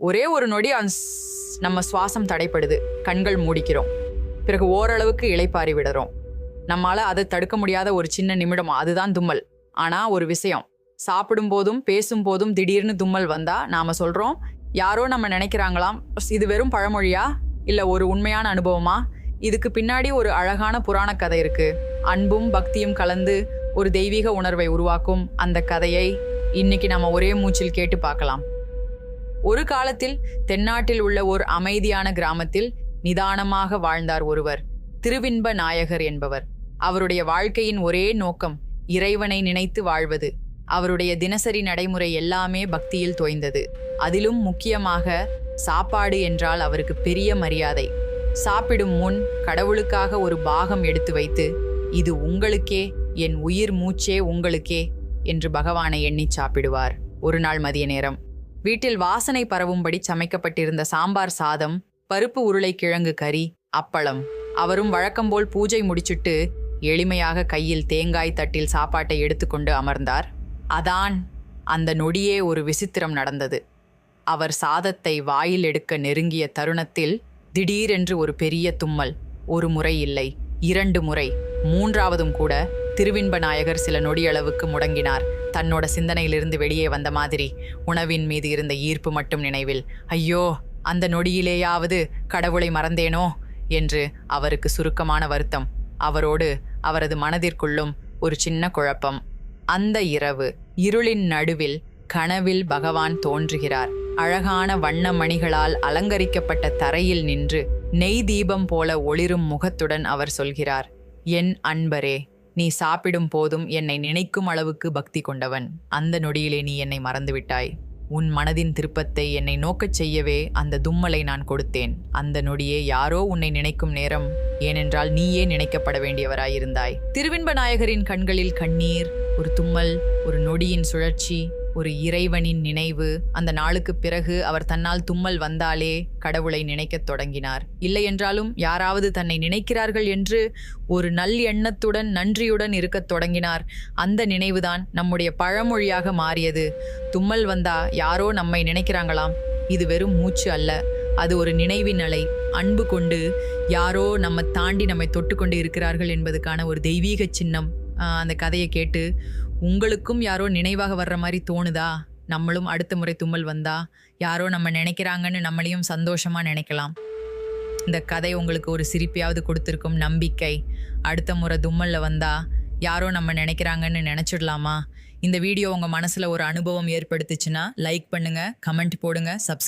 ஒரே ஒரு நொடி அந் நம்ம சுவாசம் தடைப்படுது. கண்கள் மூடிக்கிறோம். பிறகு ஓரளவுக்கு இளைப்பாறி விடுறோம். நம்மால் அதை தடுக்க முடியாத ஒரு சின்ன நிமிடம் அதுதான் தும்மல். ஆனால் ஒரு விஷயம். சாப்பிடும் போதும் பேசும் போதும் திடீர்னு தும்மல் வந்தா நாம சொல்றோம் யாரோ நம்ம நினைக்கிறாங்களாம். இது வெறும் பழமொழியா? இல்ல ஒரு உண்மையான அனுபவமா? இதுக்கு பின்னாடி ஒரு அழகான புராண கதை இருக்கு. அன்பும் பக்தியும் கலந்து ஒரு தெய்வீக உணர்வை உருவாக்கும் அந்த கதையை இன்னைக்கு நம்ம ஒரே மூச்சில் கேட்டு பார்க்கலாம். ஒரு காலத்தில் தென்னாட்டில் உள்ள ஒரு அமைதியான கிராமத்தில் நிதானமாக வாழ்ந்தார் ஒருவர் திருவின்ப நாயகர் என்பவர். அவருடைய வாழ்க்கையின் ஒரே நோக்கம் இறைவனை நினைத்து வாழ்வது. அவருடைய தினசரி நடைமுறை எல்லாமே பக்தியில் தோய்ந்தது. அதிலும் முக்கியமாக சாப்பாடு என்றால் அவருக்கு பெரிய மரியாதை. சாப்பிடும் முன் கடவுளுக்காக ஒரு பாகம் எடுத்து வைத்து இது உங்களுக்கே என் உயிர் மூச்சே உங்களுக்கே என்று பகவானை எண்ணி சாப்பிடுவார். ஒரு நாள் மதிய நேரம். வீட்டில் வாசனை பரவும்படி சமைக்கப்பட்டிருந்த சாம்பார் சாதம் பருப்பு உருளைக்கிழங்கு கறி அப்பளம். அவரும் வழக்கம்போல் பூஜை முடிச்சிட்டு எளிமையாக கையில் தேங்காய் தட்டில் சாப்பாட்டை எடுத்துக்கொண்டு அமர்ந்தார். அதான் அந்த நொடியே ஒரு விசித்திரம் நடந்தது. அவர் சாதத்தை வாயில் எடுக்க நெருங்கிய தருணத்தில் திடீரென்று ஒரு பெரிய தும்மல் ஒரு முறை இல்லை இரண்டு முறை மூன்றாவதும் கூட திருவின்ப நாயகர் சில நொடியளவுக்கு முடங்கினார். தன்னோட சிந்தனையிலிருந்து வெளியே வந்த மாதிரி உணவின் மீது இருந்த ஈர்ப்பு மட்டும் நினைவில் ஐயோ அந்த நொடியிலேயாவது கடவுளை மறந்தேனோ? என்று அவருக்கு சுருக்கமான வருத்தம். அவரோடு அவரது மனதிற்குள்ளும் ஒரு சின்ன குழப்பம். அந்த இரவு இருளின் நடுவில் கனவில் பகவான் தோன்றுகிறார். அழகான வண்ண மணிகளால் அலங்கரிக்கப்பட்ட தரையில் நின்று நெய் தீபம் போல ஒளிரும் முகத்துடன் அவர் சொல்கிறார் என் அன்பரே நீ சாப்பிடும் போதும் என்னை நினைக்கும் அளவுக்கு பக்தி கொண்டவன். அந்த நொடியிலே நீ என்னை மறந்துவிட்டாய். உன் மனதின் திருப்பத்தை என்னை நோக்கச் செய்யவே அந்த தும்மலை நான் கொடுத்தேன். அந்த நொடியே யாரோ உன்னை நினைக்கும் நேரம் ஏனென்றால் நீயே நினைக்கப்பட வேண்டியவராயிருந்தாய். திருவின்ப நாயகரின் கண்களில் கண்ணீர் ஒரு தும்மல் ஒரு நொடியின் சுழற்சி ஒரு இறைவனின் நினைவு. அந்த நாளுக்கு பிறகு அவர் தன்னால் தும்மல் வந்தாலே கடவுளை நினைக்கத் தொடங்கினார். இல்லை என்றாலும் யாராவது தன்னை நினைக்கிறார்கள் என்று ஒரு நல் எண்ணத்துடன் நன்றியுடன் இருக்கத் தொடங்கினார். அந்த நினைவுதான் நம்முடைய பழமொழியாக மாறியது. தும்மல் வந்தா யாரோ நம்மை நினைக்கிறாங்களாம். இது வெறும் மூச்சு அல்ல. அது ஒரு நினைவின் அலை. அன்பு கொண்டு யாரோ நம்ம தாண்டி நம்மை தொட்டுக்கொண்டு இருக்கிறார்கள் என்பதுக்கான ஒரு தெய்வீக சின்னம். அந்த கதையை கேட்டு உங்களுக்கும் யாரோ நினைவாக வர்ற மாதிரி தோணுதா? நம்மளும் அடுத்த முறை தும்மல் வந்தா யாரோ நம்ம நினைக்கிறாங்கன்னு நம்மளையும் சந்தோஷமா நினைக்கலாம். இந்த கதை உங்களுக்கு ஒரு சிரிப்பையாவது கொடுத்துருக்கும் நம்பிக்கை. அடுத்த முறை தும்மலில் வந்தா யாரோ நம்ம நினைக்கிறாங்கன்னு நினச்சிடலாமா? இந்த வீடியோ உங்கள் மனசில் ஒரு அனுபவம் ஏற்படுத்துச்சுன்னா லைக் பண்ணுங்க கமெண்ட் போடுங்க சப்ஸ்கிரைப்